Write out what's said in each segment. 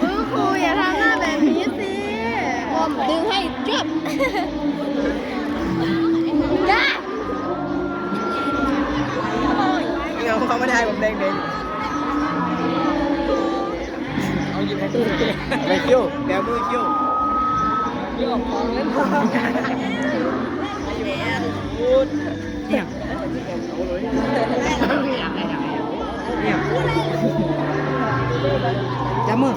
เออครูอย่าทำหน้าแบบนี้สิอมดึงให้จับจ้าเงาเขาไม่ได้ผมแดงเด้งเอาหยิบให้ดูไปคิ้วแกมือเคิ้ยวคิ้วออกของเล่นพอเนี่ย จับมือ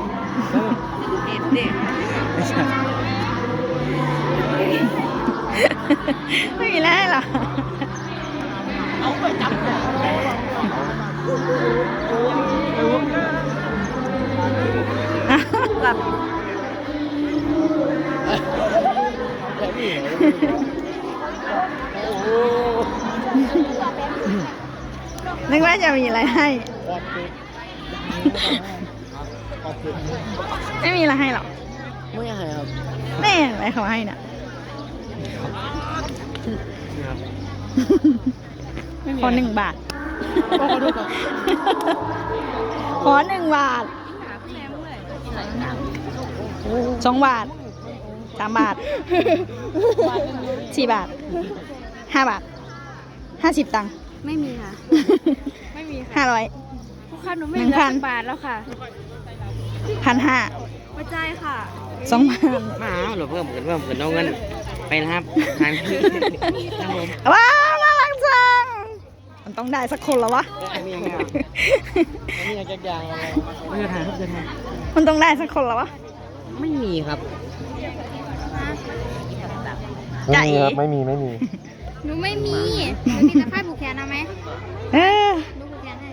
ไม่ใช่ไม่มีแล้วหรอแบหลับนึกว่าจะมีอะไรให้ ไม่มีอะไรให้หรอกไม่ใช่ครับแม่อะไรเขาให้น่ะขอหนึ่งบาทขอหนึ่งบาทสองบาทสามบาทสี่บาทห้าบาทห้าสิบตังค์ไม่มีค่ะ ไม่มีค่ะห้าร้อยผู้ ค้าหนูไม่หนึ่เหงลือพัน สักบาทแล้วค่ะพันห้าไม่ใจายค่ะ สองพันมาหรือเพิ่มเงินเพิ่มเงินเอาเงินไปนะครับทานครับผมว้าวน่ารักจังมันต้องได้สักคนแล้ววะ อันนี้ยังไงอันนี้ยังแกยางอะไรไม่จะทานครับจะทานมันต้องได้สักคนแล้ววะ ไม่มีครับใจไม่มีไม่มี หนูไม่มี หนูมีแต่ผ้าผูกแขนเอาไหมเออ หนูผูกแขนให้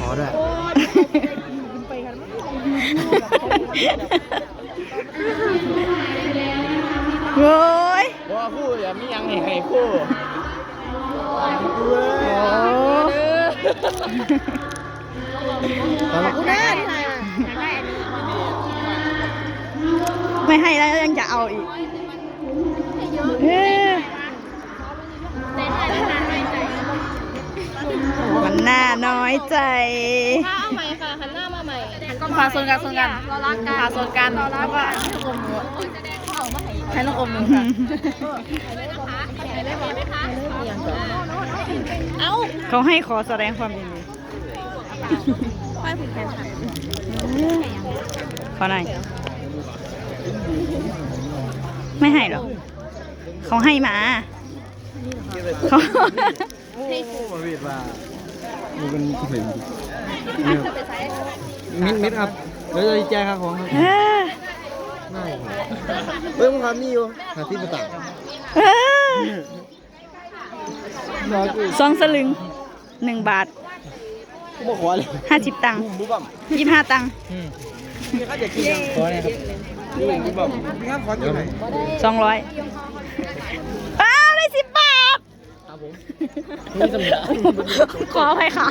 ขอด้วยโว้ยว่าคู่อย่ามียังให้ให้คู่โอ้ขอบคุณนะอยากได้อันนี้ไม่ให้แล้วยังจะเอาอีกเออ แต่ถ้าไม่ทานไม่ใจ มันน่าน้อยใจ ถ้าเอาใหม่ค่ะหันหน้ามาใหม่หันกล้องพาโซนกันโซนกันรอรักกันพาโซนกันแล้วก็ให้ลูกอมหนูให้ลูกอมหนึ่งค่ะเอ้าเขาให้ขอแสดงความยินดีผ้าผูกแขนค่ะขอหน่อยไม่ให้หรอกเขาให้มาเขาให้ครู มาวีดว่าดูเป็นเห็นมิดมิดครับเดี๋ยวจะแจ้งครับของครับเออไม่เพิ่มความนี่อยู่หาที่ประตักเออรอกูสองสลึงหนึ่งบาทกูบอกขอเลยห้าสิบตังค์บุ๊บบัมยี่สิบห้าตังค์พี่เขาจะกินยังขอเลยครับนี่บุ๊บบัมพี่ครับขอกินหน่อยสองร้อย ขอไปค่ะ